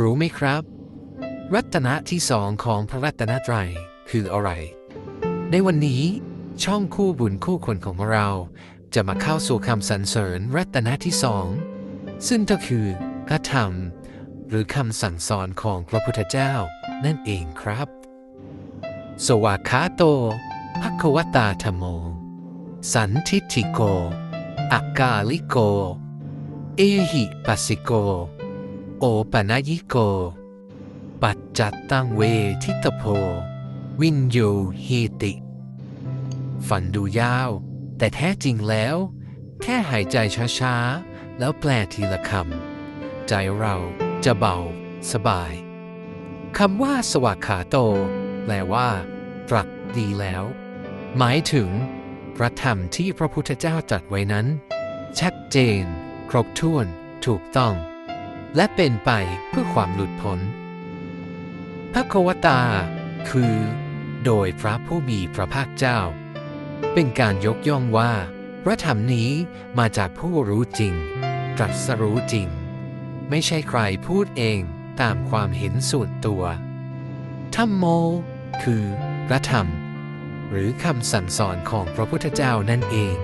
รู้ไหมครับ รัตนะที่สองของพระรัตนตรัยคืออะไร ในวันนี้ช่องคู่บุญคู่คนของเรา จะมาเข้าสู่คำสรรเสริญรัตนะที่สอง ซึ่งก็คือพระธรรม หรือคำสั่งสอนของพระพุทธเจ้านั่นเองครับ สวากาโตภควตาธรรมโม สันทิฏฐิโกอากาลิโก เอหิปัสสิโก โอปนายิโก ปัจจัตตังเวทิตโพ วินโยเฮติฟันดูยาว แต่แท้จริงแล้ว แค่หายใจช้าๆ แล้วแปลทีละคำ ใจเราจะเบา สบาย คำว่าสวากขาโต แปลว่า ตรัสดีแล้ว หมายถึง พระธรรมที่พระพุทธเจ้าตรัสไว้นั้น ชัดเจน ครบถ้วน ถูกต้อง และเป็นไปเพื่อความหลุดพ้นพระควตา คือ โดยพระผู้มีพระภาคเจ้า เป็นการยกย่องว่า พระธรรมนี้มาจากผู้รู้จริง ตรัสรู้จริง ไม่ใช่ใครพูดเองตามความเห็นส่วนตัวธรรมโม คือพระธรรม หรือคำสั่งสอนของพระพุทธเจ้านั่นเอง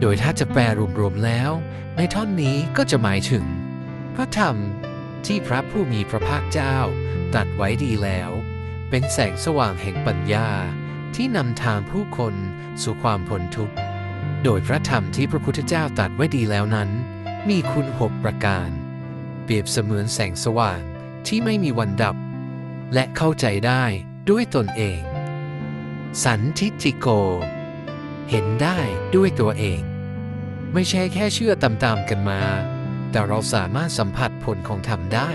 โดยถ้าจะแปลรวมๆแล้ว ในท่อนนี้ก็จะหมายถึง พระธรรมที่พระผู้มีพระภาคเจ้าตรัสไว้ดีแล้ว เป็นแสงสว่างแห่งปัญญาที่นำทางผู้คนสู่ความพ้นทุกข์ โดยพระธรรมที่พระพุทธเจ้าตรัสไว้ดีแล้วนั้น มีคุณหกประการ เปรียบเสมือนแสงสว่างที่ไม่มีวันดับ และเข้าใจได้ด้วยตนเอง สันทิติโก เห็นได้ด้วยตัวเอง ไม่ใช่แค่เชื่อตามๆกันมา แต่เราสามารถสัมผัสผลของธรรมได้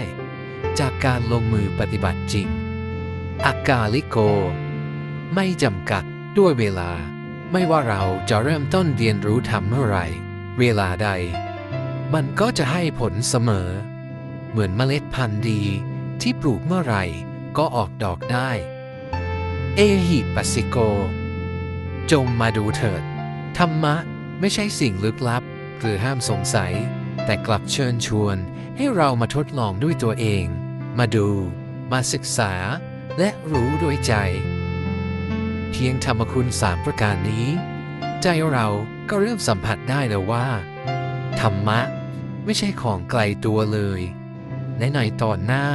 จากการลงมือปฏิบัติจริง อากาลิโก ไม่จำกัดด้วยเวลา ไม่ว่าเราจะเริ่มต้นเรียนรู้ธรรมเมื่อไร เวลาใด มันก็จะให้ผลเสมอ เหมือนเมล็ดพันธุ์ดีที่ปลูกเมื่อไรก็ออกดอกได้ เอหิปัสสิโก จงมาดูเถิด ธรรมะไม่ใช่สิ่งลึกลับ หรือห้ามสงสัย แต่กลับเชิญชวนให้เรามาทดลองด้วยตัวเอง มาดู มาศึกษา และรู้ด้วยใจ เพียงธรรมคุณสามประการนี้ ใจเราก็เริ่มสัมผัสได้แล้วว่า ธรรมะไม่ใช่ของไกลตัวเลยและในตอนหน้า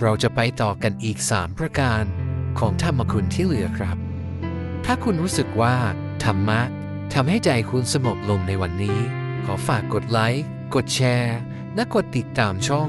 เราจะไปต่อกันอีก3ประการของธรรมคุณที่เหลือครับ ถ้าคุณรู้สึกว่า ธรรมะทำให้ใจคุณสงบลงในวันนี้ ขอฝากกดไลค์ กดแชร์ และกดติดตามช่อง